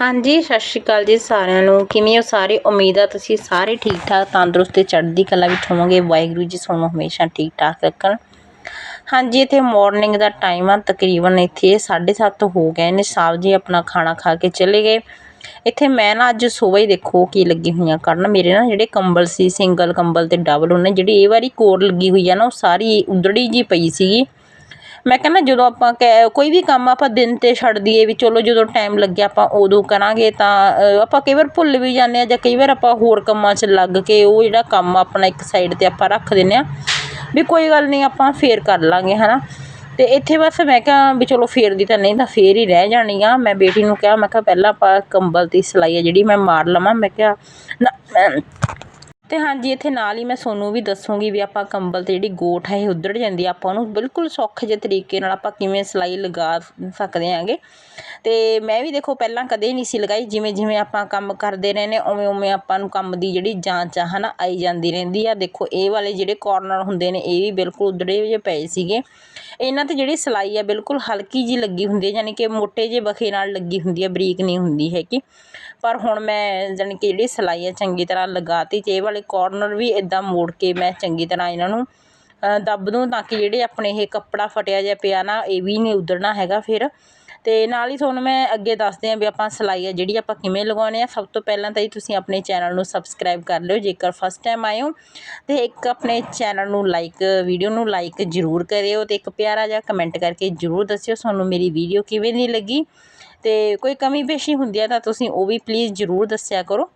ਹਾਂਜੀ, ਸਤਿ ਸ਼੍ਰੀ ਅਕਾਲ ਜੀ ਸਾਰਿਆਂ ਨੂੰ। ਕਿਵੇਂ ਹੋ ਸਾਰੇ? ਉਮੀਦ ਆ ਤੁਸੀਂ ਸਾਰੇ ਠੀਕ ਠਾਕ, ਤੰਦਰੁਸਤ ਤੇ ਚੜ੍ਹਦੀ ਕਲਾ ਵਿੱਚ ਹੋਵੋਗੇ। ਵਾਹਿਗੁਰੂ ਜੀ ਤੁਹਾਨੂੰ ਹਮੇਸ਼ਾ ਠੀਕ ਠਾਕ ਰੱਖਣ। ਹਾਂਜੀ, ਇੱਥੇ ਮਾਰਨਿੰਗ ਦਾ ਟਾਈਮ ਆ। ਤਕਰੀਬਨ ਇੱਥੇ 7:30 ਹੋ ਗਏ ਨੇ। ਸਾਹਿਬ ਜੀ ਆਪਣਾ ਖਾਣਾ ਖਾ ਕੇ ਚਲੇ ਗਏ। ਇੱਥੇ ਮੈਂ ਨਾ ਅੱਜ ਸਵੇਰ ਹੀ ਦੇਖੋ ਕੀ ਲੱਗੀ ਹੋਈਆਂ ਕਰਨ। ਮੇਰੇ ਨਾ ਜਿਹੜੇ ਕੰਬਲ ਸੀ, ਸਿੰਗਲ ਕੰਬਲ ਤੇ ਡਬਲ ਉਹਨੇ, ਜਿਹੜੀ ਇਹ ਵਾਰੀ ਕੋਰ ਲੱਗੀ ਹੋਈ ਆ ਨਾ, ਉਹ ਸਾਰੀ ਉਧੜੀ ਜੀ ਪਈ ਸੀਗੀ। ਮੈਂ ਕਹਿੰਦਾ ਜਦੋਂ ਆਪਾਂ ਕਹਿ, ਕੋਈ ਵੀ ਕੰਮ ਆਪਾਂ ਦਿਨ ਤੇ ਛੱਡ ਦਈਏ ਵੀ ਚਲੋ ਜਦੋਂ ਟਾਈਮ ਲੱਗਿਆ ਆਪਾਂ ਉਦੋਂ ਕਰਾਂਗੇ ਤਾਂ ਆਪਾਂ ਕਈ ਵਾਰ ਭੁੱਲ ਵੀ ਜਾਂਦੇ ਹਾਂ ਜਾਂ ਕਈ ਵਾਰ ਆਪਾਂ ਹੋਰ ਕੰਮਾਂ 'ਚ ਲੱਗ ਕੇ ਉਹ ਜਿਹੜਾ ਕੰਮ ਆਪਣਾ ਇੱਕ ਸਾਈਡ ਤੇ ਆਪਾਂ ਰੱਖ ਦਿੰਦੇ ਹਾਂ ਵੀ ਕੋਈ ਗੱਲ ਨਹੀਂ ਆਪਾਂ ਫਿਰ ਕਰ ਲਵਾਂਗੇ ਹੈ ਨਾ ਅਤੇ ਇੱਥੇ ਬਸ ਮੈਂ ਕਿਹਾ ਵੀ ਚਲੋ ਫਿਰ ਦੀ ਤਾਂ ਨਹੀਂ ਤਾਂ ਫਿਰ ਹੀ ਰਹਿ ਜਾਣੀ ਆ। ਮੈਂ ਬੇਟੀ ਨੂੰ ਕਿਹਾ, ਮੈਂ ਕਿਹਾ ਪਹਿਲਾਂ ਆਪਾਂ ਕੰਬਲ ਦੀ ਸਿਲਾਈ ਆ ਜਿਹੜੀ ਮੈਂ ਮਾਰ ਲਵਾਂ। ਮੈਂ ਕਿਹਾ, ਨਾ ਤੇ ਹਾਂਜੀ, ਇੱਥੇ ਨਾਲ ਹੀ ਮੈਂ ਤੁਹਾਨੂੰ ਵੀ ਦੱਸੂਗੀ ਵੀ ਆਪਾਂ ਕੰਬਲ ਤੇ ਜਿਹੜੀ ਗੋਠ ਹੈ ਇਹ ਉਧੜ ਜਾਂਦੀ ਆ। ਆਪਾਂ ਉਹਨੂੰ ਬਿਲਕੁਲ ਸੌਖੇ ਜਿਹੇ ਤਰੀਕੇ ਨਾਲ ਆਪਾਂ ਕਿਵੇਂ ਸਿਲਾਈ ਲਗਾ ਸਕਦੇ ਆਂਗੇ ਅਤੇ ਮੈਂ ਵੀ ਦੇਖੋ ਪਹਿਲਾਂ ਕਦੇ ਨਹੀਂ ਸੀ ਲਗਾਈ, ਜਿਵੇਂ ਜਿਵੇਂ ਆਪਾਂ ਕੰਮ ਕਰਦੇ ਰਹਿੰਦੇ ਉਵੇਂ ਉਵੇਂ ਆਪਾਂ ਨੂੰ ਕੰਮ ਦੀ ਜਿਹੜੀ ਜਾਂਚ ਆ ਹੈ ਨਾ ਆਈ ਜਾਂਦੀ ਰਹਿੰਦੀ ਆ। ਦੇਖੋ ਇਹ ਵਾਲੇ ਜਿਹੜੇ ਕੋਰਨਰ ਹੁੰਦੇ ਨੇ, ਇਹ ਵੀ ਬਿਲਕੁਲ ਉਧੜੇ ਜਿਹੇ ਪਏ ਸੀਗੇ। ਇਹਨਾਂ ਤੇ ਜਿਹੜੀ ਸਿਲਾਈ ਆ ਬਿਲਕੁਲ ਹਲਕੀ ਜੀ ਲੱਗੀ ਹੁੰਦੀ ਹੈ ਯਾਨੀ ਕਿ ਮੋਟੇ ਜਿਹੇ ਬਖੇ ਨਾਲ ਲੱਗੀ ਹੁੰਦੀ ਹੈ ਬਰੀਕ ਨਹੀਂ ਹੁੰਦੀ ਹੈਗੀ। ਪਰ ਹੁਣ ਮੈਂ ਜਾਣੀ ਕਿ ਜਿਹੜੀ ਸਿਲਾਈ ਆ ਚੰਗੀ ਤਰ੍ਹਾਂ ਲਗਾਤੀ ਤੇ ਇਹ ਵਾਲੇ ਕੋਰਨਰ ਵੀ ਇਦਾਂ ਮੋੜ ਕੇ ਮੈਂ ਚੰਗੀ ਤਰ੍ਹਾਂ ਇਹਨਾਂ ਨੂੰ ਦੱਬ ਦੂੰ ਤਾਂ ਕਿ ਜਿਹੜੇ ਆਪਣੇ ਇਹ ਕੱਪੜਾ ਫਟਿਆ ਜਿਹਾ ਪਿਆ ਨਾ, ਇਹ ਵੀ ਨਹੀਂ ਉਧੜਨਾ ਹੈਗਾ ਫਿਰ। ਅਤੇ ਨਾਲ ਹੀ ਤੁਹਾਨੂੰ ਮੈਂ ਅੱਗੇ ਦੱਸਦੇ ਆਂ ਵੀ ਆਪਾਂ ਸਿਲਾਈ ਆ ਜਿਹੜੀ ਆਪਾਂ ਕਿਵੇਂ ਲਗਾਉਂਦੇ ਆ। ਸਭ ਤੋਂ ਪਹਿਲਾਂ ਤਾਂ ਜੀ ਤੁਸੀਂ ਆਪਣੇ ਚੈਨਲ ਨੂੰ ਸਬਸਕ੍ਰਾਈਬ ਕਰ ਲਿਓ, ਜੇਕਰ ਫਸਟ ਟਾਈਮ ਆਏ ਹੋ। ਤੇ ਇੱਕ ਆਪਣੇ ਚੈਨਲ ਨੂੰ ਲਾਈਕ ਵੀਡੀਓ ਨੂੰ ਲਾਈਕ ਜ਼ਰੂਰ ਕਰਿਓ ਅਤੇ ਇੱਕ ਪਿਆਰਾ ਜਿਹਾ ਕਮੈਂਟ ਕਰਕੇ ਜ਼ਰੂਰ ਦੱਸਿਓ ਤੁਹਾਨੂੰ ਮੇਰੀ ਵੀਡੀਓ ਕਿਵੇਂ ਦੀ ਲੱਗੀ। ਅਤੇ ਕੋਈ ਕਮੀ ਪੇਸ਼ੀ ਹੁੰਦੀ ਆ ਤਾਂ ਤੁਸੀਂ ਉਹ ਵੀ ਪਲੀਜ਼ ਜ਼ਰੂਰ ਦੱਸਿਆ ਕਰੋ।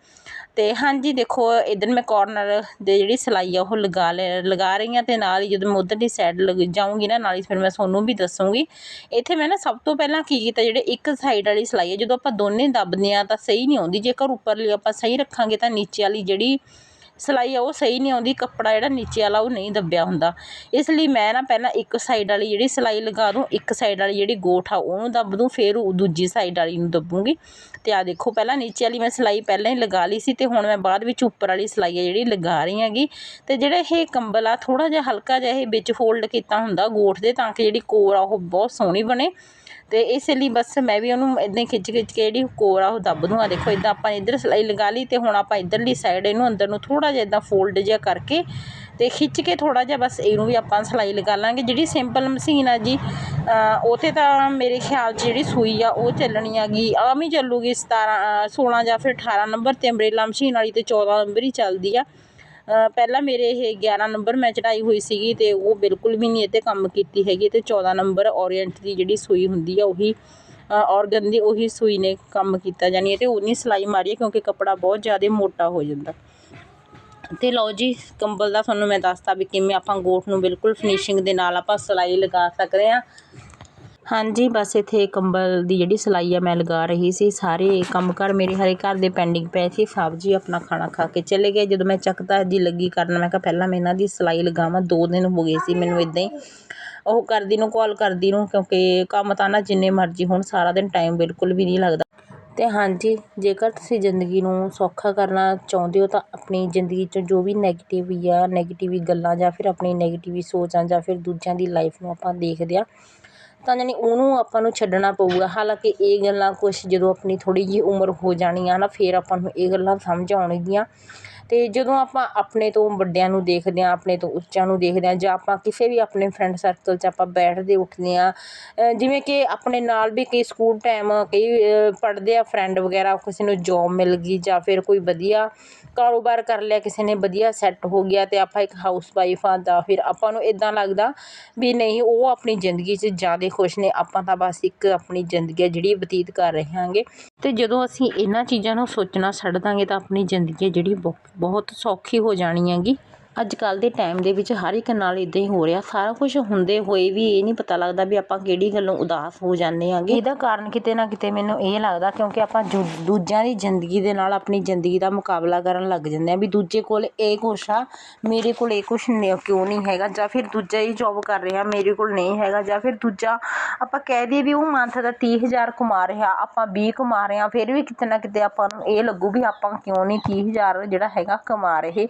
ਅਤੇ ਹਾਂਜੀ, ਦੇਖੋ, ਇੱਧਰ ਮੈਂ ਕੋਰਨਰ ਦੇ ਜਿਹੜੀ ਸਿਲਾਈ ਆ, ਉਹ ਲਗਾ ਲੈ, ਲਗਾ ਰਹੀ ਹਾਂ ਅਤੇ ਨਾਲ ਹੀ ਜਦੋਂ ਮੈਂ ਉਧਰਲੀ ਸਾਈਡ ਲੱਗ ਜਾਊਂਗੀ ਨਾ, ਨਾਲ ਹੀ ਫਿਰ ਮੈਂ ਤੁਹਾਨੂੰ ਵੀ ਦੱਸੂੰਗੀ। ਇੱਥੇ ਮੈਂ ਨਾ ਸਭ ਤੋਂ ਪਹਿਲਾਂ ਕੀ ਕੀਤਾ, ਜਿਹੜੇ ਇੱਕ ਸਾਈਡ ਵਾਲੀ ਸਿਲਾਈ ਹੈ ਜਦੋਂ ਆਪਾਂ ਦੋਨੇ ਦੱਬਦੇ ਹਾਂ ਤਾਂ ਸਹੀ ਨਹੀਂ ਆਉਂਦੀ। ਜੇਕਰ ਉੱਪਰਲੀ ਆਪਾਂ ਸਹੀ ਰੱਖਾਂਗੇ ਤਾਂ ਨੀਚੇ ਵਾਲੀ ਜਿਹੜੀ ਸਿਲਾਈ ਆ, ਉਹ ਸਹੀ ਨਹੀਂ ਆਉਂਦੀ, ਕੱਪੜਾ ਜਿਹੜਾ ਨੀਚੇ ਵਾਲਾ ਉਹ ਨਹੀਂ ਦੱਬਿਆ ਹੁੰਦਾ। ਇਸ ਲਈ ਮੈਂ ਨਾ ਪਹਿਲਾਂ ਇੱਕ ਸਾਈਡ ਵਾਲੀ ਜਿਹੜੀ ਸਿਲਾਈ ਲਗਾ ਦੂੰ, ਇੱਕ ਸਾਈਡ ਵਾਲੀ ਜਿਹੜੀ ਗੋਠ ਆ, ਉਹਨੂੰ ਦੱਬ ਦੂੰ, ਫਿਰ ਉਹ ਦੂਜੀ ਸਾਈਡ ਵਾਲੀ ਨੂੰ ਦੱਬੂਗੀ। ਤੇ ਆ ਦੇਖੋ, ਪਹਿਲਾਂ ਨੀਚੇ ਵਾਲੀ ਮੈਂ ਸਿਲਾਈ ਪਹਿਲਾਂ ਹੀ ਲਗਾ ਲਈ ਸੀ ਤੇ ਹੁਣ ਮੈਂ ਬਾਅਦ ਵਿੱਚ ਉੱਪਰ ਵਾਲੀ ਸਿਲਾਈ ਆ ਜਿਹੜੀ ਲਗਾ ਰਹੀ ਹੈਗੀ। ਤੇ ਜਿਹੜਾ ਇਹ ਕੰਬਲ ਆ ਥੋੜਾ ਜਿਹਾ ਹਲਕਾ ਜਿਹਾ ਇਹ ਵਿੱਚ ਫੋਲਡ ਕੀਤਾ ਹੁੰਦਾ ਗੋਠ ਦੇ, ਤਾਂ ਕਿ ਜਿਹੜੀ ਕੋਰ ਆ, ਉਹ ਬਹੁਤ ਸੋਹਣੀ ਬਣੇ। ਅਤੇ ਇਸ ਲਈ ਬਸ ਮੈਂ ਵੀ ਉਹਨੂੰ ਇੱਦਾਂ ਹੀ ਖਿੱਚ ਖਿੱਚ ਕੇ ਜਿਹੜੀ ਕੋਰ ਆ ਉਹ ਦੱਬ ਦੂੰਗਾ। ਦੇਖੋ ਇੱਦਾਂ ਆਪਾਂ ਇੱਧਰ ਸਿਲਾਈ ਲਗਾ ਲਈ ਅਤੇ ਹੁਣ ਆਪਾਂ ਇੱਧਰਲੀ ਸਾਈਡ ਇਹਨੂੰ ਅੰਦਰ ਨੂੰ ਥੋੜ੍ਹਾ ਜਿਹਾ ਇੱਦਾਂ ਫੋਲਡ ਜਿਹਾ ਕਰਕੇ ਅਤੇ ਖਿੱਚ ਕੇ ਥੋੜ੍ਹਾ ਜਿਹਾ ਬਸ ਇਹਨੂੰ ਵੀ ਆਪਾਂ ਸਿਲਾਈ ਲਗਾ ਲਾਂਗੇ। ਜਿਹੜੀ ਸਿੰਪਲ ਮਸ਼ੀਨ ਆ ਜੀ ਉਹ 'ਤੇ ਤਾਂ ਮੇਰੇ ਖਿਆਲ 'ਚ ਜਿਹੜੀ ਸੂਈ ਆ ਉਹ ਚੱਲਣੀ ਹੈਗੀ ਆਮ ਹੀ ਚੱਲੂਗੀ ਸਤਾਰ੍ਹਾਂ ਸੋਲ੍ਹਾਂ ਜਾਂ ਫਿਰ 18 ਨੰਬਰ ਤੇ ਅੰਬਰੇਲਾ ਮਸ਼ੀਨ ਵਾਲੀ ਤੇ 14 ਨੰਬਰ ਹੀ ਚੱਲਦੀ ਆ। ਪਹਿਲਾਂ ਮੇਰੇ ਇਹ 11 ਨੰਬਰ ਮੈਂ ਚੜ੍ਹਾਈ ਹੋਈ ਸੀਗੀ ਅਤੇ ਉਹ ਬਿਲਕੁਲ ਵੀ ਨਹੀਂ ਇਹ 'ਤੇ ਕੰਮ ਕੀਤੀ ਹੈਗੀ ਅਤੇ 14 ਨੰਬਰ ਓਰੀਐਂਟ ਦੀ ਜਿਹੜੀ ਸੂਈ ਹੁੰਦੀ ਆ ਉਹੀ ਔਰਗਨ ਦੀ ਉਹੀ ਸੂਈ ਨੇ ਕੰਮ ਕੀਤਾ ਜਾਣੀ ਹੈ ਤੇ ਉਨੀ ਸਿਲਾਈ ਮਾਰੀ ਕਿਉਂਕਿ ਕੱਪੜਾ ਬਹੁਤ ਜ਼ਿਆਦਾ ਮੋਟਾ ਹੋ ਜਾਂਦਾ। ਤੇ ਲਓ ਜੀ, ਕੰਬਲ ਦਾ ਤੁਹਾਨੂੰ ਮੈਂ ਦੱਸਤਾ ਵੀ ਕਿਵੇਂ ਆਪਾਂ ਗੋਠ ਨੂੰ ਬਿਲਕੁਲ ਫਿਨਿਸ਼ਿੰਗ ਦੇ ਨਾਲ ਆਪਾਂ ਸਿਲਾਈ ਲਗਾ ਸਕਦੇ ਹਾਂ। ਹਾਂਜੀ, ਬਸ ਇੱਥੇ ਕੰਬਲ ਦੀ ਜਿਹੜੀ ਸਿਲਾਈ ਆ ਮੈਂ ਲਗਾ ਰਹੀ ਸੀ। ਸਾਰੇ ਕੰਮ ਕਾਰ ਮੇਰੇ ਹਰੇ ਘਰ ਦੇ ਪੈਂਡਿੰਗ ਪਏ ਸੀ। ਸਾਹਿਬ ਜੀ ਆਪਣਾ ਖਾਣਾ ਖਾ ਕੇ ਚਲੇ ਗਏ। ਜਦੋਂ ਮੈਂ ਚੱਕਤਾ ਜੀ ਲੱਗੀ ਕਰਨ, ਮੈਂ ਕਿਹਾ ਪਹਿਲਾਂ ਮੈਂ ਇਹਨਾਂ ਦੀ ਸਿਲਾਈ ਲਗਾਵਾਂ। ਦੋ ਦਿਨ ਹੋ ਗਏ ਸੀ ਮੈਨੂੰ ਇਦਾਂ ਹੀ। ਉਹ ਕਰਦੀ ਨੂੰ ਕਾਲ ਕਰਦੀ ਨੂੰ, ਕਿਉਂਕਿ ਕੰਮ ਤਾਂ ਨਾ ਜਿੰਨੇ ਮਰਜ਼ੀ ਹੋਣ, ਸਾਰਾ ਦਿਨ ਟਾਈਮ ਬਿਲਕੁਲ ਵੀ ਨਹੀਂ ਲੱਗਦਾ। ਤੇ ਹਾਂਜੀ, ਜੇਕਰ ਤੁਸੀਂ ਜ਼ਿੰਦਗੀ ਨੂੰ ਸੌਖਾ ਕਰਨਾ ਚਾਹੁੰਦੇ ਹੋ ਤਾਂ ਆਪਣੀ ਜ਼ਿੰਦਗੀ 'ਚ ਜੋ ਵੀ ਨੈਗੇਟਿਵ ਜਾਂ ਨੈਗੇਟਿਵ ਗੱਲਾਂ ਜਾਂ ਫਿਰ ਆਪਣੀ ਨੈਗੇਟਿਵ ਸੋਚਾਂ ਜਾਂ ਫਿਰ ਦੂਜਿਆਂ ਦੀ ਲਾਈਫ ਨੂੰ ਆਪਾਂ ਦੇਖਦੇ ਆ ਤਾਂ ਜਾਣੀ ਉਹਨੂੰ ਆਪਾਂ ਨੂੰ ਛੱਡਣਾ ਪਊਗਾ। ਹਾਲਾਂਕਿ ਇਹ ਗੱਲਾਂ ਕੁਛ ਜਦੋਂ ਆਪਣੀ ਥੋੜ੍ਹੀ ਜਿਹੀ ਉਮਰ ਹੋ ਜਾਣੀ ਆ ਨਾ, ਫਿਰ ਆਪਾਂ ਨੂੰ ਇਹ ਗੱਲਾਂ ਸਮਝ ਆਉਣਗੀਆਂ। ਅਤੇ ਜਦੋਂ ਆਪਾਂ ਆਪਣੇ ਤੋਂ ਵੱਡਿਆਂ ਨੂੰ ਦੇਖਦੇ ਹਾਂ, ਆਪਣੇ ਤੋਂ ਉੱਚਿਆਂ ਨੂੰ ਦੇਖਦੇ ਹਾਂ ਜਾਂ ਆਪਾਂ ਕਿਸੇ ਵੀ ਆਪਣੇ ਫਰੈਂਡ ਸਰਕਲ 'ਚ ਆਪਾਂ ਬੈਠਦੇ ਉੱਠਦੇ ਹਾਂ ਜਿਵੇਂ ਕਿ ਆਪਣੇ ਨਾਲ ਵੀ ਕਈ ਸਕੂਲ ਟਾਈਮ ਕਈ ਪੜ੍ਹਦੇ ਆ ਫਰੈਂਡ ਵਗੈਰਾ, ਕਿਸੇ ਨੂੰ ਜੋਬ ਮਿਲ ਗਈ ਜਾਂ ਫਿਰ ਕੋਈ ਵਧੀਆ ਕਾਰੋਬਾਰ ਕਰ ਲਿਆ, ਕਿਸੇ ਨੇ ਵਧੀਆ ਸੈੱਟ ਹੋ ਗਿਆ ਅਤੇ ਆਪਾਂ ਇੱਕ ਹਾਊਸ ਵਾਈਫ ਆ ਤਾਂ ਫਿਰ ਆਪਾਂ ਨੂੰ ਇੱਦਾਂ ਲੱਗਦਾ ਵੀ ਨਹੀਂ, ਉਹ ਆਪਣੀ ਜ਼ਿੰਦਗੀ 'ਚ ਜ਼ਿਆਦਾ ਖੁਸ਼ ਨੇ, ਆਪਾਂ ਤਾਂ ਬਸ ਇੱਕ ਆਪਣੀ ਜ਼ਿੰਦਗੀ ਆ ਜਿਹੜੀ ਬਤੀਤ ਕਰ ਰਹੇ ਹਾਂਗੇ। ਅਤੇ ਜਦੋਂ ਅਸੀਂ ਇਹਨਾਂ ਚੀਜ਼ਾਂ ਨੂੰ ਸੋਚਣਾ ਛੱਡ ਦਾਂਗੇ ਤਾਂ ਆਪਣੀ ਜ਼ਿੰਦਗੀ ਆ ਜਿਹੜੀ ਬਹੁ- ਬਹੁਤ ਸੌਖੀ ਹੋ ਜਾਣੀ ਹੈਗੀ। ਅੱਜ ਕੱਲ੍ਹ ਦੇ ਟਾਈਮ ਦੇ ਵਿੱਚ ਹਰ ਇੱਕ ਨਾਲ ਇੱਦਾਂ ਹੀ ਹੋ ਰਿਹਾ। ਸਾਰਾ ਕੁਛ ਹੁੰਦੇ ਹੋਏ ਵੀ ਇਹ ਨਹੀਂ ਪਤਾ ਲੱਗਦਾ ਵੀ ਆਪਾਂ ਕਿਹੜੀ ਗੱਲੋਂ ਉਦਾਸ ਹੋ ਜਾਂਦੇ ਆਂਗੇ ਇਹਦਾ ਕਾਰਨ ਕਿਤੇ ਨਾ ਕਿਤੇ ਮੈਨੂੰ ਇਹ ਲੱਗਦਾ ਕਿਉਂਕਿ ਆਪਾਂ ਜੂ- ਦੂਜਿਆਂ ਦੀ ਜ਼ਿੰਦਗੀ ਦੇ ਨਾਲ ਆਪਣੀ ਜ਼ਿੰਦਗੀ ਦਾ ਮੁਕਾਬਲਾ ਕਰਨ ਲੱਗ ਜਾਂਦੇ ਆ ਵੀ ਦੂਜੇ ਕੋਲ ਇਹ ਕੁਛ ਆ, ਮੇਰੇ ਕੋਲ ਇਹ ਕੁਛ ਨਹੀਂ ਕਿਉਂ ਨਹੀਂ ਹੈਗਾ ਜਾਂ ਫਿਰ ਦੂਜਾ ਹੀ ਜੋਬ ਕਰ ਰਿਹਾ, ਮੇਰੇ ਕੋਲ ਨਹੀਂ ਹੈਗਾ ਜਾਂ ਫਿਰ ਦੂਜਾ ਆਪਾਂ ਕਹਿ ਦਈਏ ਵੀ ਉਹ ਮੰਥ ਦਾ 30000 ਕਮਾ ਰਿਹਾ, ਆਪਾਂ 20 ਕਮਾ ਰਹੇ ਆ ਫਿਰ ਵੀ ਕਿਤੇ ਨਾ ਕਿਤੇ ਆਪਾਂ ਨੂੰ ਇਹ ਲੱਗੂ ਵੀ ਆਪਾਂ ਕਿਉਂ ਨਹੀਂ 30000 ਜਿਹੜਾ ਹੈਗਾ ਕਮਾ ਰਹੇ।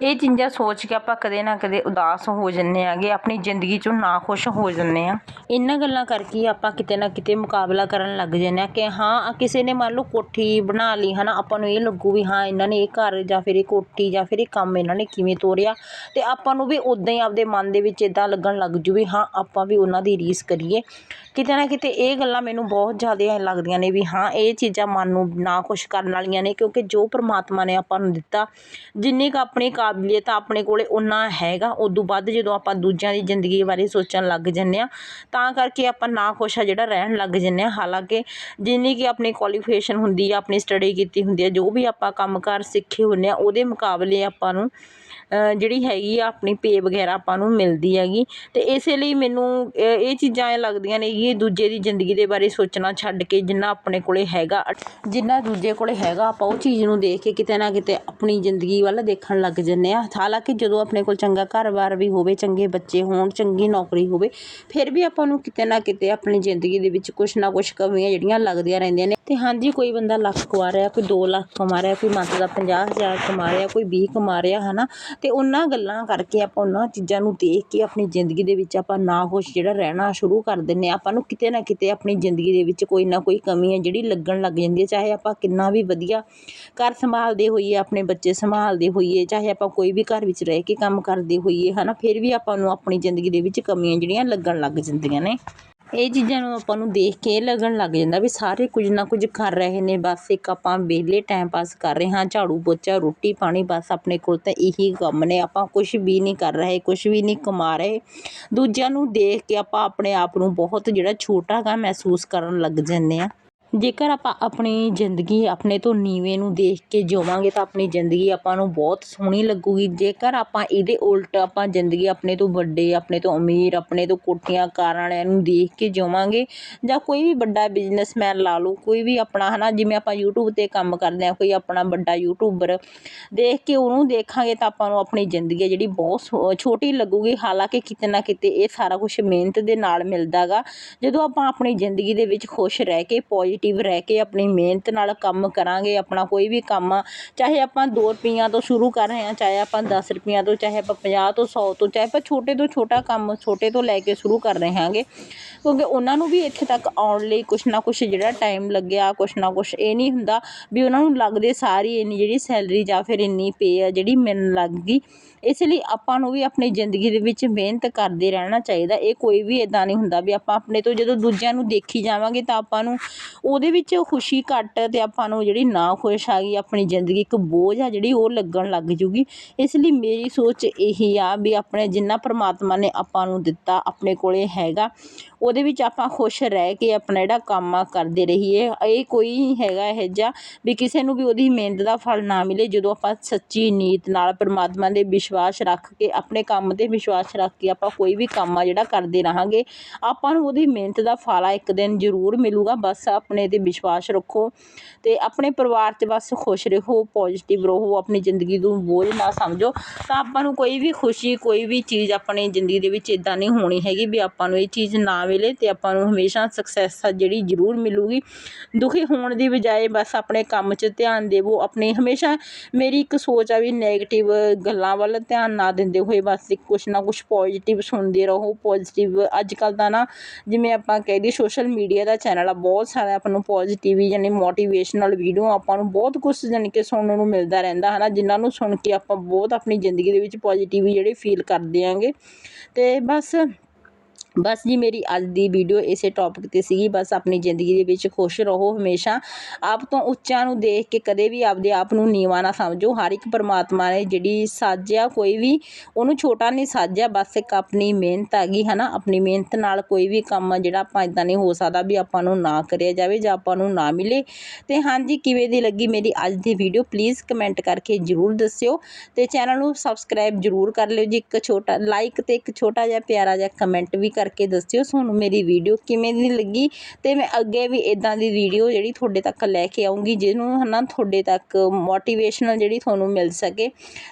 ਇਹ ਚੀਜ਼ਾਂ ਸੋਚ ਕੇ ਆਪਾਂ ਕਦੇ ਨਾ ਕਦੇ ਉਦਾਸ ਹੋ ਜੰਨੇ ਆਗੇ ਆਪਣੀ ਜ਼ਿੰਦਗੀ 'ਚੋਂ ਨਾ ਖੁਸ਼ ਹੋ ਜੰਨੇ ਆ ਇਹਨਾਂ ਗੱਲਾਂ ਕਰਕੇ ਆਪਾਂ ਕਿਤੇ ਨਾ ਕਿਤੇ ਮੁਕਾਬਲਾ ਕਰਨ ਲੱਗ ਜੰਨੇ ਆ ਕਿ ਹਾਂ ਕਿਸੇ ਨੇ ਮੰਨ ਲਓ ਕੋਠੀ ਬਣਾ ਲਈ ਹਨਾ, ਆਪਾਂ ਨੂੰ ਇਹ ਲੱਗੂ ਵੀ ਹਾਂ, ਇਹਨਾਂ ਨੇ ਇਹ ਘਰ ਜਾਂ ਫਿਰ ਇਹ ਕੋਠੀ ਜਾਂ ਫਿਰ ਇਹ ਕੰਮ ਇਹਨਾਂ ਨੇ ਕਿਵੇਂ ਤੋਰਿਆ ਤੇ ਆਪਾਂ ਨੂੰ ਵੀ ਉਦਾਂ ਹੀ ਆਪਦੇ ਮਨ ਦੇ ਵਿੱਚ ਇਦਾਂ ਲੱਗਣ ਲੱਗ ਜੂ ਵੀ ਹਾਂ, ਆਪਾਂ ਵੀ ਉਹਨਾਂ ਦੀ ਰੀਸ ਕਰੀਏ। ਕਿਤੇ ਨਾ ਕਿਤੇ ਇਹ ਗੱਲਾਂ ਮੈਨੂੰ ਬਹੁਤ ਜ਼ਿਆਦਾ ਲੱਗਦੀਆਂ ਨੇ ਵੀ ਹਾਂ, ਇਹ ਚੀਜ਼ਾਂ ਮਨ ਨੂੰ ਨਾ ਖੁਸ਼ ਕਰਨ ਵਾਲੀਆਂ ਨੇ ਕਿਉਂਕਿ ਜੋ ਪ੍ਰਮਾਤਮਾ ਨੇ ਆਪਾਂ ਨੂੰ ਦਿੱਤਾ, ਜਿੰਨੀ ਕੁ ਆਪਣੀ ਕਾਬਲੀਅਤ ਆਪਣੇ ਕੋਲੇ ਉਨਾ ਹੈਗਾ ਉਦੋਂ ਵੱਧ ਜਦੋਂ ਆਪਾਂ ਦੂਜਿਆਂ ਦੀ ਜ਼ਿੰਦਗੀ ਬਾਰੇ ਸੋਚਣ ਲੱਗ ਜੰਨੇ ਆ ਤਾਂ ਕਰਕੇ ਆਪਾਂ ਨਾ ਖੁਸ਼ ਆ ਜਿਹੜਾ ਰਹਿਣ ਲੱਗ ਜੰਨੇ ਆ ਹਾਲਾਂਕਿ ਜਿੰਨੀ ਕਿ ਆਪਣੀ ਕੁਆਲੀਫਿਕੇਸ਼ਨ ਹੁੰਦੀ ਆ, ਆਪਣੀ ਸਟੱਡੀ ਕੀਤੀ ਹੁੰਦੀ ਆ, ਜੋ ਵੀ ਆਪਾਂ ਕੰਮ ਕਾਰ ਸਿੱਖੇ ਹੁੰਦੇ ਆ, ਉਹਦੇ ਮੁਕਾਬਲੇ ਆਪਾਂ ਨੂੰ ਜਿਹੜੀ ਹੈਗੀ ਆ, ਆਪਣੀ ਪੇ ਵਗੈਰਾ ਆਪਾਂ ਨੂੰ ਮਿਲਦੀ ਹੈਗੀ। ਅਤੇ ਇਸੇ ਲਈ ਮੈਨੂੰ ਇਹ ਚੀਜ਼ਾਂ ਐ ਲੱਗਦੀਆਂ ਨੇ ਕਿ ਦੂਜੇ ਦੀ ਜ਼ਿੰਦਗੀ ਦੇ ਬਾਰੇ ਸੋਚਣਾ ਛੱਡ ਕੇ ਜਿੰਨਾ ਆਪਣੇ ਕੋਲ ਹੈਗਾ ਜਿੰਨਾ ਦੂਜੇ ਕੋਲ ਹੈਗਾ, ਆਪਾਂ ਉਹ ਚੀਜ਼ ਨੂੰ ਦੇਖ ਕੇ ਕਿਤੇ ਨਾ ਕਿਤੇ ਆਪਣੀ ਜ਼ਿੰਦਗੀ ਵੱਲ ਦੇਖਣ ਲੱਗ ਜਾਂਦੇ ਹਾਂ। ਹਾਲਾਂਕਿ ਜਦੋਂ ਆਪਣੇ ਕੋਲ ਚੰਗਾ ਘਰ-ਬਾਰ ਵੀ ਹੋਵੇ, ਚੰਗੇ ਬੱਚੇ ਹੋਣ, ਚੰਗੀ ਨੌਕਰੀ ਹੋਵੇ, ਫਿਰ ਵੀ ਆਪਾਂ ਨੂੰ ਕਿਤੇ ਨਾ ਕਿਤੇ ਆਪਣੀ ਜ਼ਿੰਦਗੀ ਦੇ ਵਿੱਚ ਕੁਛ ਨਾ ਕੁਛ ਕਮੀਆਂ ਜਿਹੜੀਆਂ ਲੱਗਦੀਆਂ ਰਹਿੰਦੀਆਂ ਨੇ। ਅਤੇ ਹਾਂਜੀ, ਕੋਈ ਬੰਦਾ ਲੱਖ ਕਮਾ ਰਿਹਾ, ਕੋਈ ਦੋ ਲੱਖ ਕਮਾ ਰਿਹਾ, ਕੋਈ ਮੰਥ ਦਾ ਪੰਜਾਹ ਹਜ਼ਾਰ ਕਮਾ ਰਿਹਾ, ਕੋਈ ਵੀਹ ਕਮਾ ਰਿਹਾ ਹੈ ਨਾ ਅਤੇ ਉਹਨਾਂ ਗੱਲਾਂ ਕਰਕੇ ਆਪਾਂ ਉਹਨਾਂ ਚੀਜ਼ਾਂ ਨੂੰ ਦੇਖ ਕੇ ਆਪਣੀ ਜ਼ਿੰਦਗੀ ਦੇ ਵਿੱਚ ਆਪਾਂ ਨਾ ਖੁਸ਼ ਜਿਹੜਾ ਰਹਿਣਾ ਸ਼ੁਰੂ ਕਰ ਦਿੰਦੇ ਹਾਂ। ਆਪਾਂ ਨੂੰ ਕਿਤੇ ਨਾ ਕਿਤੇ ਆਪਣੀ ਜ਼ਿੰਦਗੀ ਦੇ ਵਿੱਚ ਕੋਈ ਨਾ ਕੋਈ ਕਮੀ ਹੈ ਜਿਹੜੀ ਲੱਗਣ ਲੱਗ ਜਾਂਦੀ ਹੈ। ਚਾਹੇ ਆਪਾਂ ਕਿੰਨਾ ਵੀ ਵਧੀਆ ਘਰ ਸੰਭਾਲਦੇ ਹੋਈਏ, ਆਪਣੇ ਬੱਚੇ ਸੰਭਾਲਦੇ ਹੋਈਏ, ਚਾਹੇ ਆਪਾਂ ਕੋਈ ਵੀ ਘਰ ਵਿੱਚ ਰਹਿ ਕੇ ਕੰਮ ਕਰਦੇ ਹੋਈਏ ਹੈ ਨਾ ਫਿਰ ਵੀ ਆਪਾਂ ਨੂੰ ਆਪਣੀ ਜ਼ਿੰਦਗੀ ਦੇ ਵਿੱਚ ਕਮੀਆਂ ਜਿਹੜੀਆਂ ਲੱਗਣ ਲੱਗ ਜਾਂਦੀਆਂ ਨੇ। ਇਹ ਚੀਜ਼ਾਂ ਨੂੰ ਆਪਾਂ ਨੂੰ ਦੇਖ ਕੇ ਇਹ ਲੱਗਣ ਲੱਗ ਜਾਂਦਾ ਵੀ ਸਾਰੇ ਕੁਝ ਨਾ ਕੁਝ ਕਰ ਰਹੇ ਨੇ, ਬਸ ਇੱਕ ਆਪਾਂ ਵਿਹਲੇ ਟਾਈਮ ਪਾਸ ਕਰ ਰਹੇ ਹਾਂ, ਝਾੜੂ ਪੋਚਾ, ਰੋਟੀ ਪਾਣੀ, ਬਸ ਆਪਣੇ ਕੋਲ ਤਾਂ ਇਹੀ ਕੰਮ ਨੇ, ਆਪਾਂ ਕੁਛ ਵੀ ਨਹੀਂ ਕਰ ਰਹੇ, ਕੁਛ ਵੀ ਨਹੀਂ ਕਮਾ ਰਹੇ। ਦੂਜਿਆਂ ਨੂੰ ਦੇਖ ਕੇ ਆਪਾਂ ਆਪਣੇ ਆਪ ਨੂੰ ਬਹੁਤ ਜਿਹੜਾ ਛੋਟਾ ਗਾ ਮਹਿਸੂਸ ਕਰਨ ਲੱਗ ਜਾਂਦੇ ਹਾਂ। ਜੇਕਰ ਆਪਾਂ ਆਪਣੀ ਜ਼ਿੰਦਗੀ ਆਪਣੇ ਤੋਂ ਨੀਵੇਂ ਨੂੰ ਦੇਖ ਕੇ ਜਿਉਵਾਂਗੇ ਤਾਂ ਆਪਣੀ ਜ਼ਿੰਦਗੀ ਆਪਾਂ ਨੂੰ ਬਹੁਤ ਸੋਹਣੀ ਲੱਗੂਗੀ। ਜੇਕਰ ਆਪਾਂ ਇਹਦੇ ਉਲਟ ਆਪਾਂ ਜ਼ਿੰਦਗੀ ਆਪਣੇ ਤੋਂ ਵੱਡੇ, ਆਪਣੇ ਤੋਂ ਅਮੀਰ, ਆਪਣੇ ਤੋਂ ਕੋਠੀਆਂ ਕਾਰਾਂ ਵਾਲਿਆਂ ਨੂੰ ਦੇਖ ਕੇ ਜਿਉਵਾਂਗੇ ਜਾਂ ਕੋਈ ਵੀ ਵੱਡਾ ਬਿਜ਼ਨਸਮੈਨ ਲਾ ਲਓ, ਕੋਈ ਵੀ ਆਪਣਾ ਹੈ ਨਾ ਜਿਵੇਂ ਆਪਾਂ ਯੂਟਿਊਬ ਤੇ ਕੰਮ ਕਰਦੇ ਹਾਂ, ਕੋਈ ਆਪਣਾ ਵੱਡਾ ਯੂਟਿਊਬਰ ਦੇਖ ਕੇ ਉਹਨੂੰ ਦੇਖਾਂਗੇ ਤਾਂ ਆਪਾਂ ਨੂੰ ਆਪਣੀ ਜ਼ਿੰਦਗੀ ਜਿਹੜੀ ਬਹੁਤ ਛੋ- ਛੋਟੀ ਲੱਗੂਗੀ। ਹਾਲਾਂਕਿ ਕਿਤੇ ਨਾ ਕਿਤੇ ਇਹ ਸਾਰਾ ਕੁਝ ਮਿਹਨਤ ਦੇ ਨਾਲ ਮਿਲਦਾ ਗਾ ਜਦੋਂ ਆਪਾਂ ਆਪਣੀ ਜ਼ਿੰਦਗੀ ਦੇ ਵਿੱਚ ਖੁਸ਼ ਰਹਿ ਕੇ ਪੋਜ਼ਿਟਿਵ ਰਹਿ ਕੇ ਆਪਣੀ ਮਿਹਨਤ ਨਾਲ ਕੰਮ ਕਰਾਂਗੇ ਆਪਣਾ ਕੋਈ ਵੀ ਕੰਮ ਆ, ਚਾਹੇ ਆਪਾਂ ਦੋ ਰੁਪਈਆਂ ਤੋਂ ਸ਼ੁਰੂ ਕਰ ਰਹੇ ਹਾਂ ਚਾਹੇ ਆਪਾਂ ਦਸ ਰੁਪਈਆਂ ਤੋਂ ਚਾਹੇ ਆਪਾਂ 50 ਤੋਂ ਸੌ ਤੋਂ ਚਾਹੇ ਆਪਾਂ ਛੋਟੇ ਤੋਂ ਛੋਟਾ ਕੰਮ ਛੋਟੇ ਤੋਂ ਲੈ ਕੇ ਸ਼ੁਰੂ ਕਰ ਰਹੇ ਹਾਂਗੇ। ਕਿਉਂਕਿ ਉਹਨਾਂ ਨੂੰ ਵੀ ਇੱਥੇ ਤੱਕ ਆਉਣ ਲਈ ਕੁਛ ਨਾ ਕੁਛ ਜਿਹੜਾ ਟਾਈਮ ਲੱਗਿਆ ਕੁਛ ਨਾ ਕੁਛ ਇਹ ਨਹੀਂ ਹੁੰਦਾ ਵੀ ਉਹਨਾਂ ਨੂੰ ਲੱਗਦੇ ਸਾਰੀ ਇੰਨੀ ਜਿਹੜੀ ਸੈਲਰੀ ਜਾਂ ਫਿਰ ਇੰਨੀ ਪੇ ਆ ਜਿਹੜੀ ਮਿਲਣ ਲੱਗ ਗਈ। ਇਸ ਲਈ ਆਪਾਂ ਨੂੰ ਵੀ ਆਪਣੀ ਜ਼ਿੰਦਗੀ ਦੇ ਵਿੱਚ ਮਿਹਨਤ ਕਰਦੇ ਰਹਿਣਾ ਚਾਹੀਦਾ। ਇਹ ਕੋਈ ਵੀ ਇੱਦਾਂ ਨਹੀਂ ਹੁੰਦਾ ਵੀ ਆਪਾਂ ਆਪਣੇ ਤੋਂ ਜਦੋਂ ਦੂਜਿਆਂ ਨੂੰ ਦੇਖੀ ਜਾਵਾਂਗੇ ਤਾਂ ਆਪਾਂ ਨੂੰ ਉਹਦੇ ਵਿੱਚ ਖੁਸ਼ੀ ਘੱਟ ਅਤੇ ਆਪਾਂ ਨੂੰ ਜਿਹੜੀ ਨਾ ਖੁਸ਼ ਆ ਗਈ ਆਪਣੀ ਜ਼ਿੰਦਗੀ ਇੱਕ ਬੋਝ ਆ ਜਿਹੜੀ ਉਹ ਲੱਗਣ ਲੱਗ ਜੂਗੀ। ਇਸ ਲਈ ਮੇਰੀ ਸੋਚ ਇਹੀ ਆ ਵੀ ਆਪਣੇ ਜਿੰਨਾ ਪਰਮਾਤਮਾ ਨੇ ਆਪਾਂ ਨੂੰ ਦਿੱਤਾ ਆਪਣੇ ਕੋਲ ਹੈਗਾ, ਉਹਦੇ ਵਿੱਚ ਆਪਾਂ ਖੁਸ਼ ਰਹਿ ਕੇ ਆਪਣਾ ਜਿਹੜਾ ਕੰਮ ਆ ਕਰਦੇ ਰਹੀਏ। ਇਹ ਕੋਈ ਹੈਗਾ ਇਹ ਜਿਹਾ ਵੀ ਕਿਸੇ ਨੂੰ ਵੀ ਉਹਦੀ ਮਿਹਨਤ ਦਾ ਫਲ ਨਾ ਮਿਲੇ ਜਦੋਂ ਆਪਾਂ ਸੱਚੀ ਨੀਤ ਨਾਲ ਪਰਮਾਤਮਾ ਦੇ ਵਿਸ਼ ਵਿਸ਼ਵਾਸ ਰੱਖ ਕੇ, ਆਪਣੇ ਕੰਮ ਤੇ ਵਿਸ਼ਵਾਸ ਰੱਖ ਕੇ ਆਪਾਂ ਕੋਈ ਵੀ ਕੰਮ ਆ ਜਿਹੜਾ ਕਰਦੇ ਰਹਾਂਗੇ, ਆਪਾਂ ਨੂੰ ਉਹਦੀ ਮਿਹਨਤ ਦਾ ਫਲ ਇੱਕ ਦਿਨ ਜ਼ਰੂਰ ਮਿਲੂਗਾ, ਬਸ ਆਪਣੇ ਤੇ ਵਿਸ਼ਵਾਸ ਰੱਖੋ ਤੇ ਆਪਣੇ ਪਰਿਵਾਰ 'ਚ ਬਸ ਖੁਸ਼ ਰਹੋ ਪੋਜ਼ਿਟਿਵ ਰਹੋ, ਆਪਣੀ ਜ਼ਿੰਦਗੀ ਨੂੰ ਬੋਝ ਨਾ ਸਮਝੋ, ਤਾਂ ਆਪਾਂ ਨੂੰ ਕੋਈ ਵੀ ਖੁਸ਼ੀ, ਕੋਈ ਵੀ ਚੀਜ਼ ਆਪਣੀ ਜ਼ਿੰਦਗੀ ਦੇ ਵਿੱਚ ਇਦਾਂ ਨਹੀਂ ਹੋਣੀ ਹੈਗੀ ਵੀ ਆਪਾਂ ਨੂੰ ਇਹ ਚੀਜ਼ ਨਾ ਮਿਲੇ ਤੇ ਆਪਾਂ ਨੂੰ ਹਮੇਸ਼ਾ ਸਕਸੈਸ ਆ ਜਿਹੜੀ ਜ਼ਰੂਰ ਮਿਲੂਗੀ। ਦੁਖੀ ਹੋਣ ਦੀ ਬਜਾਏ ਬਸ ਆਪਣੇ ਕੰਮ 'ਚ ਧਿਆਨ ਦੇਵੋ, ਆਪਣੀ ਹਮੇਸ਼ਾ ਮੇਰੀ ਇੱਕ ਸੋਚ ਆ ਵੀ 네ਗੇਟਿਵ ਗੱਲਾਂ ਵੱਲ ਧਿਆਨ ਨਾ ਦਿੰਦੇ ਹੋਏ ਬਸ ਕੁਛ ਨਾ ਕੁਛ ਪੋਜ਼ਿਟਿਵ ਸੁਣਦੇ ਰਹੋ ਪੋਜ਼ਿਟਿਵ ਅੱਜ ਕੱਲ੍ਹ ਤਾਂ ਨਾ ਜਿਵੇਂ ਆਪਾਂ ਕਹਿ ਦਈਏ ਸੋਸ਼ਲ ਮੀਡੀਆ ਦਾ ਚੈਨਲ ਆ, ਬਹੁਤ ਸਾਰਾ ਆਪਾਂ ਨੂੰ ਪੋਜ਼ਿਟਿਵ ਯਾਨੀ ਮੋਟੀਵੇਸ਼ਨਲ ਵੀਡੀਓ ਆਪਾਂ ਨੂੰ ਬਹੁਤ ਕੁਝ ਯਾਨੀ ਕਿ ਸੁਣਨ ਨੂੰ ਮਿਲਦਾ ਰਹਿੰਦਾ ਹੈ ਨਾ ਜਿਨ੍ਹਾਂ ਨੂੰ ਸੁਣ ਕੇ ਆਪਾਂ ਬਹੁਤ ਆਪਣੀ ਜ਼ਿੰਦਗੀ ਦੇ ਵਿੱਚ ਪੋਜ਼ਿਟਿਵ ਜਿਹੜੇ ਫੀਲ ਕਰਦੇ ਆਂਗੇ। ਤੇ ਬਸ ਬਸ ਜੀ, ਮੇਰੀ ਅੱਜ ਦੀ ਵੀਡੀਓ ਇਸੇ ਟੌਪਿਕ ਤੇ ਸੀਗੀ। ਬਸ ਆਪਣੀ ਜ਼ਿੰਦਗੀ ਦੇ ਵਿੱਚ ਖੁਸ਼ ਰਹੋ ਹਮੇਸ਼ਾ। ਆਪ ਤੋਂ ਉੱਚਿਆਂ ਨੂੰ ਦੇਖ ਕੇ ਕਦੇ ਵੀ ਆਪਦੇ ਆਪ ਨੂੰ ਨੀਵਾਂ ਨਾ ਸਮਝੋ। ਹਰ ਇੱਕ ਪਰਮਾਤਮਾ ਨੇ ਜਿਹੜੀ ਸਾਜਿਆ ਕੋਈ ਵੀ ਉਹਨੂੰ ਛੋਟਾ ਨਹੀਂ ਸਾਜਿਆ ਬਸ ਇੱਕ ਆਪਣੀ ਮਿਹਨਤ ਆ ਗਈ ਹੈ ਨਾ ਆਪਣੀ ਮਿਹਨਤ ਨਾਲ ਕੋਈ ਵੀ ਕੰਮ ਆ ਜਿਹੜਾ ਆਪਾਂ ਇਦਾਂ ਨਹੀਂ ਹੋ ਸਕਦਾ ਵੀ ਆਪਾਂ ਨੂੰ ਨਾ ਕਰਿਆ ਜਾਵੇ ਜਾਂ ਆਪਾਂ ਨੂੰ ਨਾ ਮਿਲੇ। ਤੇ ਹਾਂਜੀ, ਕਿਵੇਂ ਦੀ ਲੱਗੀ ਮੇਰੀ ਅੱਜ ਦੀ ਵੀਡੀਓ ਪਲੀਜ਼ ਕਮੈਂਟ ਕਰਕੇ ਜਰੂਰ ਦੱਸਿਓ। ਤੇ ਚੈਨਲ ਨੂੰ ਸਬਸਕ੍ਰਾਈਬ ਜਰੂਰ ਕਰ ਲਿਓ ਜੀ। ਇੱਕ ਛੋਟਾ ਲਾਈਕ ਤੇ ਇੱਕ ਛੋਟਾ ਜਿਹਾ ਪਿਆਰਾ ਜਿਹਾ ਕਮੈਂਟ ਵੀ ਕਰਕੇ ਦੱਸਿਓ ਤੁਹਾਨੂੰ ਮੇਰੀ ਵੀਡੀਓ ਕਿਵੇਂ ਦੀ ਲੱਗੀ ਤੇ ਮੈਂ ਅੱਗੇ ਵੀ ਇਦਾਂ ਦੀ ਵੀਡੀਓ ਜਿਹੜੀ ਤੁਹਾਡੇ ਤੱਕ ਲੈ ਕੇ ਆਉਂਗੀ ਜਿਹਨੂੰ ਹਨਾ ਤੁਹਾਡੇ ਤੱਕ ਮੋਟੀਵੇਸ਼ਨਲ ਜਿਹੜੀ ਤੁਹਾਨੂੰ ਮਿਲ ਸਕੇ।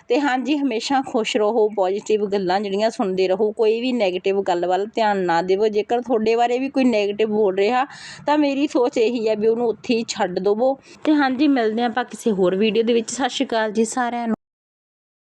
ਤੇ ਹਾਂਜੀ, ਹਮੇਸ਼ਾ ਖੁਸ਼ ਰਹੋ ਪੋਜ਼ਿਟਿਵ ਗੱਲਾਂ ਜਿਹੜੀਆਂ ਸੁਣਦੇ ਰਹੋ, ਕੋਈ ਵੀ 네ਗੇਟਿਵ ਗੱਲ ਵੱਲ ਧਿਆਨ ਨਾ ਦੇਵੋ। ਜੇਕਰ ਤੁਹਾਡੇ ਬਾਰੇ ਵੀ ਕੋਈ 네ਗੇਟਿਵ ਬੋਲ ਰਿਹਾ, ਤਾਂ ਮੇਰੀ ਸੋਚ ਇਹੀ ਹੈ ਵੀ ਉਹਨੂੰ ਉੱਥੇ ਹੀ ਛੱਡ ਦੇਵੋ। ਤੇ ਹਾਂਜੀ, ਮਿਲਦੇ ਹਾਂ ਆਪਾਂ ਕਿਸੇ ਹੋਰ ਵੀਡੀਓ ਦੇ ਵਿੱਚ। ਸਤਿ ਸ਼੍ਰੀ ਅਕਾਲ ਜੀ ਸਾਰਿਆਂ ਨੂੰ।